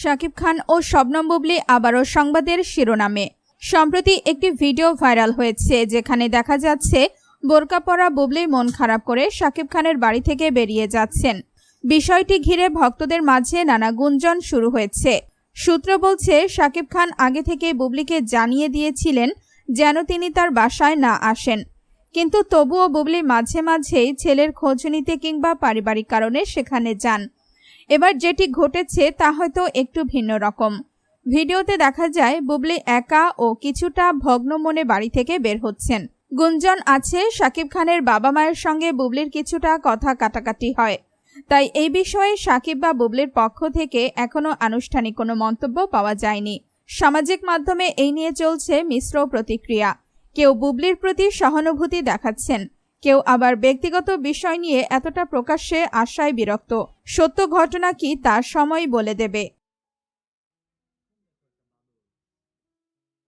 শাকিব খান ও শবনম বুবলি আবারও সংবাদের শিরোনামে। সম্প্রতি একটি ভিডিও ভাইরাল হয়েছে, যেখানে দেখা যাচ্ছে বোরকা পরা বুবলি মন খারাপ করে শাকিব খানের বাড়ি থেকে বেরিয়ে যাচ্ছেন। বিষয়টি ঘিরে ভক্তদের মাঝে নানা গুঞ্জন শুরু হয়েছে। সূত্র বলছে, শাকিব খান আগে থেকে বুবলিকে জানিয়ে দিয়েছিলেন যেন তিনি তার বাসায় না আসেন। কিন্তু তবুও বুবলি মাঝে মাঝেই ছেলের খোঁজ নিতে কিংবা পারিবারিক কারণে সেখানে যান। এবার যেটি ঘটেছে তা হয়তো একটু ভিন্ন রকম। ভিডিওতে দেখা যায়, বুবলি একা ও কিছুটা ভগ্ন মনে বাড়ি থেকে বের হচ্ছেন। গুঞ্জন আছে শাকিব খানের বাবা মায়ের সঙ্গে বুবলির কিছুটা কথা কাটাকাটি হয়। তাই এই বিষয়ে সাকিব বা বুবলির পক্ষ থেকে এখনও আনুষ্ঠানিক কোনো মন্তব্য পাওয়া যায়নি। সামাজিক মাধ্যমে এই নিয়ে চলছে মিশ্র প্রতিক্রিয়া। কেউ বুবলির প্রতি সহানুভূতি দেখাচ্ছেন কেউ আবার ব্যক্তিগত বিষয় নিয়ে এতটা প্রকাশ্যে আশায় বিরক্ত। সত্য ঘটনা কি তার সময় বলে দেবে।